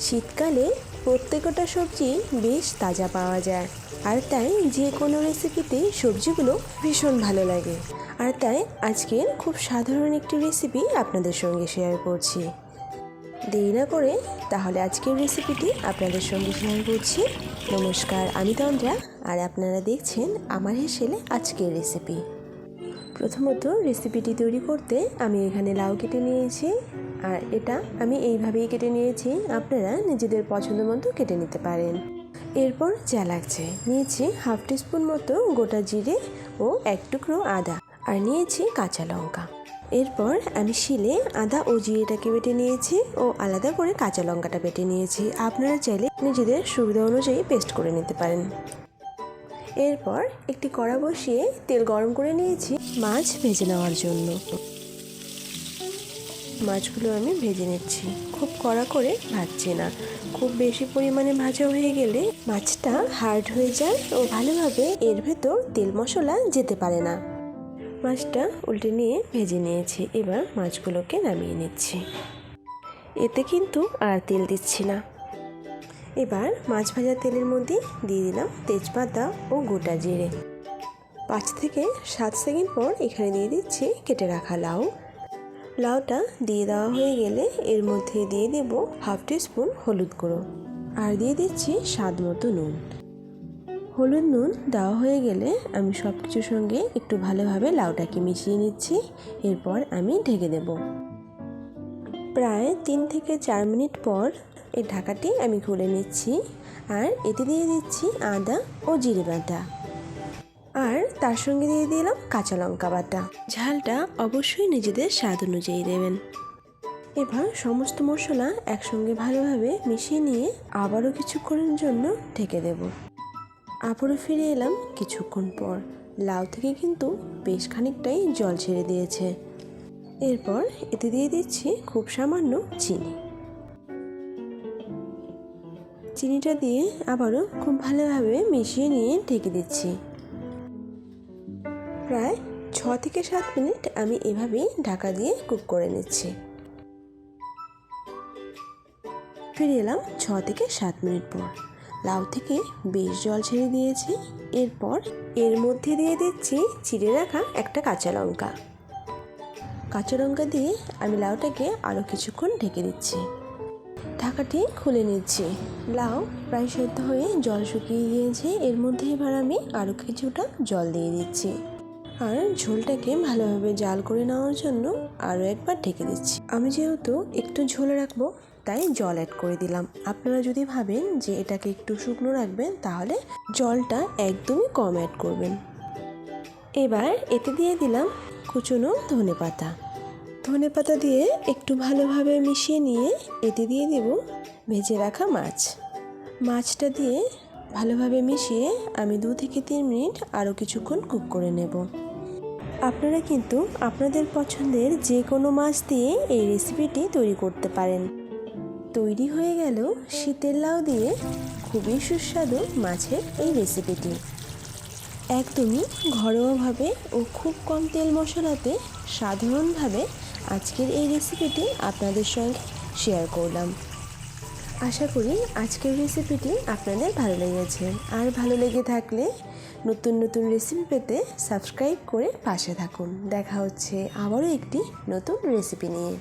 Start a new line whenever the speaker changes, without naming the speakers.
শীতকালে প্রত্যেকটা সবজি বেশ তাজা পাওয়া যায়। আর তাই যে কোনো রেসিপিতে সবজিগুলো ভীষণ ভালো লাগে। আর তাই আজকের খুব সাধারণ একটি রেসিপি আপনাদের সঙ্গে শেয়ার করছি। দেরি না করে তাহলে আজকের রেসিপিটি আপনাদের সঙ্গে শেয়ার করছি। নমস্কার, আমি তন্দ্রা। আর আপনারা দেখছেন আমার হেসেলে আজকের রেসিপি। প্রথমত রেসিপিটি তৈরি করতে আমি এখানে লাউ কেটে নিয়েছি। আর এটা আমি এইভাবেই কেটে নিয়েছি, আপনারা নিজেদের পছন্দ মতো কেটে নিতে পারেন। এরপর যা লাগছে নিয়েছি হাফ টিস্পুন মতো গোটা জিরে ও এক টুকরো আদা। আর নিয়েছি কাঁচা লঙ্কা। এরপর আমি শিলে আদা ও জিরেটাকে বেটে নিয়েছি ও আলাদা করে কাঁচা লঙ্কাটা বেটে নিয়েছি। আপনারা চাইলে নিজেদের সুবিধা অনুযায়ী পেস্ট করে নিতে পারেন। এরপর একটি কড়া বসিয়ে তেল গরম করে নিয়েছি মাছ ভেজে নেওয়ার জন্য। মাছগুলো আমি ভেজে নিচ্ছি। খুব কড়া করে ভাজছি না। খুব বেশি পরিমাণে ভাজা হয়ে গেলে মাছটা হার্ড হয়ে যায় ও ভালোভাবে এর ভেতর তেল মশলা যেতে পারে না। মাছটা উল্টে নিয়ে ভেজে নিয়েছি। এবার মাছগুলোকে নামিয়ে নিচ্ছি। এতে কিন্তু আর তেল দিচ্ছি না। এবার মাছ ভাজা তেলের মধ্যে দিয়ে দিলাম তেজপাতা ও গোটা জিরে। পাঁচ থেকে সাত সেকেন্ড পর এখানে দিয়ে দিচ্ছি কেটে রাখা লাউ। লাউটা দিয়ে দেওয়া হয়ে গেলে এর মধ্যে দিয়ে দেব হাফ টিস্পুন হলুদ গুঁড়ো আর দিয়ে দিচ্ছি স্বাদ মতো নুন। হলুদ নুন দেওয়া হয়ে গেলে আমি সব কিছুর সঙ্গে একটু ভালোভাবে লাউটাকে মিশিয়ে নিচ্ছি, এরপর আমি ঢেকে দেব। প্রায় তিন থেকে চার মিনিট পর এই ঢাকাটি আমি খুলে নিচ্ছি। আর এতে দিয়ে দিচ্ছি আদা ও জিরে বাটা। আর তার সঙ্গে দিয়ে দিলাম কাঁচা লঙ্কা বাটা। ঝালটা অবশ্যই নিজেদের স্বাদ অনুযায়ী দেবেন। এবার সমস্ত মশলা একসঙ্গে ভালোভাবে মিশিয়ে নিয়ে আবারও কিছুক্ষণের জন্য ঢেকে দেব। আবারও ফিরে এলাম কিছুক্ষণ পর। লাউ থেকে কিন্তু বেশ খানিকটাই জল ছেড়ে দিয়েছে। এরপর এতে দিয়ে দিচ্ছি খুব সামান্য চিনি। চিনিটা দিয়ে আবারও খুব ভালোভাবে মিশিয়ে নিয়ে ঢেকে দিচ্ছি। প্রায় ছ থেকে সাত মিনিট আমি এভাবেই ঢাকা দিয়ে কুক করে নিচ্ছি। ফিরে এলাম ছ থেকে সাত মিনিট পর। লাউ থেকে বেশ জল ছেড়ে দিয়েছি। এরপর এর মধ্যে দিয়ে দিচ্ছি চিড়ে রাখা একটা কাঁচা লঙ্কা। কাঁচা লঙ্কা দিয়ে আমি লাউটাকে আরও কিছুক্ষণ ঢেকে দিচ্ছি। ঢাকাটি খুলে নিচ্ছি। লাউ প্রায় সেদ্ধ হয়ে জল শুকিয়ে গিয়েছে। এর মধ্যে এবার আমি আরও কিছুটা জল দিয়ে দিচ্ছি। আর ঝোলটাকে ভালোভাবে জাল করে নেওয়ার জন্য আরও একবার ঢেকে দিচ্ছি। আমি যেহেতু একটু ঝোল রাখব, তাই জল অ্যাড করে দিলাম। আপনারা যদি ভাবেন যে এটাকে একটু শুকনো রাখবেন, তাহলে জলটা একদমই কম অ্যাড করবেন। এবার এতে দিয়ে দিলাম কুচনো ধনে পাতা ধনে পাতা দিয়ে একটু ভালোভাবে মিশিয়ে নিয়ে এতে দিয়ে দেব ভেজে রাখা মাছ। মাছটা দিয়ে ভালোভাবে মিশিয়ে আমি দু থেকে তিন মিনিট আরও কিছুক্ষণ কুক করে নেব। আপনারা কিন্তু আপনাদের পছন্দের যে কোনো মাছ দিয়ে এই রেসিপিটি তৈরি করতে পারেন। তৈরি হয়ে গেল শীতের লাউ দিয়ে খুবই সুস্বাদু মাছের এই রেসিপিটি। একদমই ঘরোয়াভাবে ও খুব কম তেল মশলাতে সাধারণভাবে আজকের এই রেসিপিটি আপনাদের সঙ্গে শেয়ার করলাম। আশা করি আজকের রেসিপিটি আপনাদের ভালো লেগেছে। আর ভালো লেগে থাকলে নতুন নতুন রেসিপি পেতে সাবস্ক্রাইব করে পাশে থাকুন। দেখা হচ্ছে আবারও একটি নতুন রেসিপি নিয়ে।